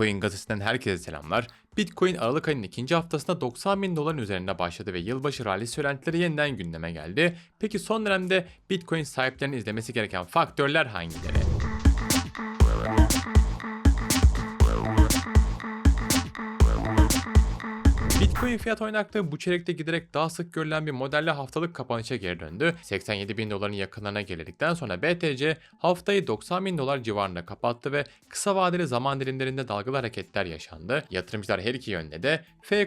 Bitcoin gazetesinden herkese selamlar. Bitcoin Aralık ayının ikinci haftasında 90 bin doların üzerinde başladı ve yılbaşı rally söylentileri yeniden gündeme geldi. Peki son dönemde Bitcoin sahiplerinin izlemesi gereken faktörler hangileri? Bitcoin fiyat oynaklığı bu çeyrekte giderek daha sık görülen bir modelle haftalık kapanışa geri döndü. 87 bin doların yakınlarına gelildikten sonra BTC haftayı 90 bin dolar civarında kapattı ve kısa vadeli zaman dilimlerinde dalgalı hareketler yaşandı. Yatırımcılar her iki yönde de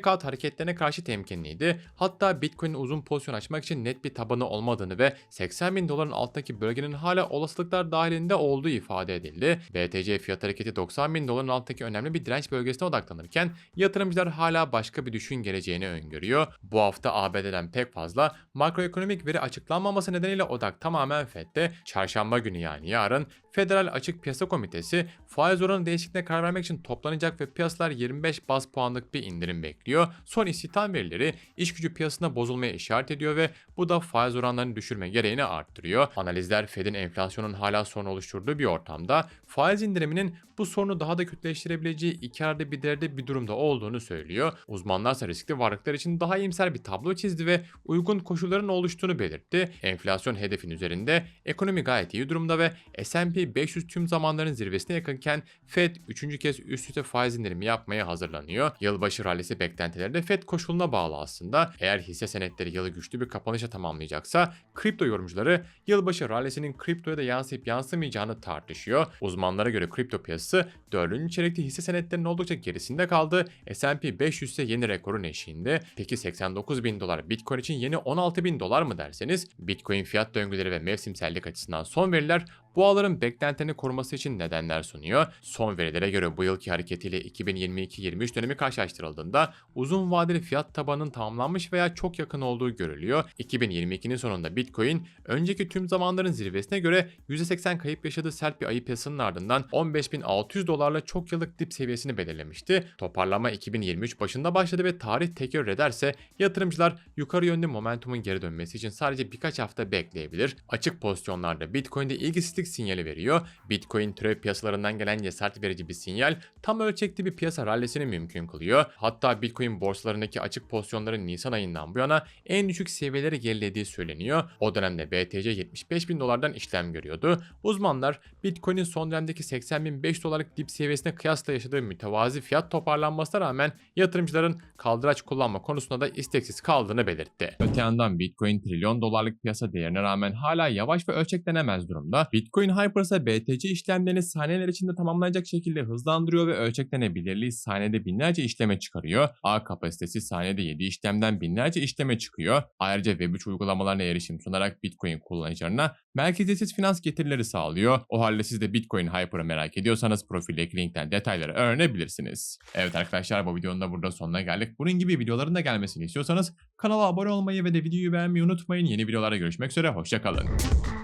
out hareketlerine karşı temkinliydi. Hatta Bitcoin'in uzun pozisyon açmak için net bir tabanı olmadığını ve 80 bin doların altındaki bölgenin hala olasılıklar dahilinde olduğu ifade edildi. BTC fiyat hareketi 90 bin doların altındaki önemli bir direnç bölgesine odaklanırken yatırımcılar hala başka bir düşün geleceğini öngörüyor. Bu hafta ABD'den pek fazla makroekonomik veri açıklanmaması nedeniyle odak tamamen FED'de. Çarşamba günü yani yarın Federal Açık Piyasa Komitesi faiz oranı değişikliğine karar vermek için toplanacak ve piyasalar 25 baz puanlık bir indirim bekliyor. Son istihdam verileri iş gücü piyasasında bozulmaya işaret ediyor ve bu da faiz oranlarını düşürme gereğini arttırıyor. Analizler Fed'in enflasyonun hala sorun oluşturduğu bir ortamda faiz indiriminin bu sorunu daha da kötüleştirebileceği iki arada bir derde bir durumda olduğunu söylüyor. Uzmanlar ise riskli varlıklar için daha iyimser bir tablo çizdi ve uygun koşulların oluştuğunu belirtti. Enflasyon hedefin üzerinde, ekonomi gayet iyi durumda ve S&P 500 tüm zamanların zirvesine yakınken Fed 3. kez üst üste faiz indirimi yapmaya hazırlanıyor. Yılbaşı rallisi beklentileri de Fed koşuluna bağlı aslında. Eğer hisse senetleri yılı güçlü bir kapanışa tamamlayacaksa kripto yorumcuları yılbaşı rallisinin kriptoya da yansıyıp yansımayacağını tartışıyor. Uzmanlara göre kripto piyasası 4. çeyrekte hisse senetlerinin oldukça gerisinde kaldı. S&P 500 ise yeni rekorun eşiğinde. Peki 89 bin dolar Bitcoin için yeni 16 bin dolar mı derseniz? Bitcoin fiyat döngüleri ve mevsimsellik açısından son veriler boğaların beklentilerini koruması için nedenler sunuyor. Son verilere göre bu yılki hareketiyle 2022-23 dönemi karşılaştırıldığında uzun vadeli fiyat tabanının tamamlanmış veya çok yakın olduğu görülüyor. 2022'nin sonunda Bitcoin önceki tüm zamanların zirvesine göre %80 kayıp yaşadığı sert bir ayı piyasasının ardından 15.600 dolarla çok yıllık dip seviyesini belirlemişti. Toparlama 2023 başında başladı ve tarih tekrar ederse yatırımcılar yukarı yönlü momentumun geri dönmesi için sadece birkaç hafta bekleyebilir. Açık pozisyonlarda Bitcoin'de ilgisizlik sinyali veriyor. Bitcoin türev piyasalarından gelen cesaret verici bir sinyal tam ölçekli bir piyasa rallisini mümkün kılıyor. Hatta Bitcoin borsalarındaki açık pozisyonların Nisan ayından bu yana en düşük seviyeleri gerilediği söyleniyor. O dönemde BTC 75 bin dolardan işlem görüyordu. Uzmanlar Bitcoin'in son dönemdeki 80.500 dolarlık dip seviyesine kıyasla yaşadığı mütevazi fiyat toparlanmasına rağmen yatırımcıların kaldıraç kullanma konusunda da isteksiz kaldığını belirtti. Öte yandan Bitcoin trilyon dolarlık piyasa değerine rağmen hala yavaş ve ölçeklenemez durumda. Bitcoin Hyper ise BTC işlemlerini saniyeler içinde tamamlanacak şekilde hızlandırıyor ve ölçeklenebilirliği saniyede binlerce işleme çıkarıyor. A kapasitesi saniyede 7 işlemden binlerce işleme çıkıyor. Ayrıca Web3 uygulamalarına erişim sunarak Bitcoin kullanıcılarına merkeziyetsiz finans getirileri sağlıyor. O halde siz de Bitcoin Hyper'ı merak ediyorsanız profildeki linkten detayları öğrenebilirsiniz. Evet arkadaşlar bu videonun da burada sonuna geldik. Bunun gibi videoların da gelmesini istiyorsanız kanala abone olmayı ve de videoyu beğenmeyi unutmayın. Yeni videolarda görüşmek üzere. Hoşçakalın.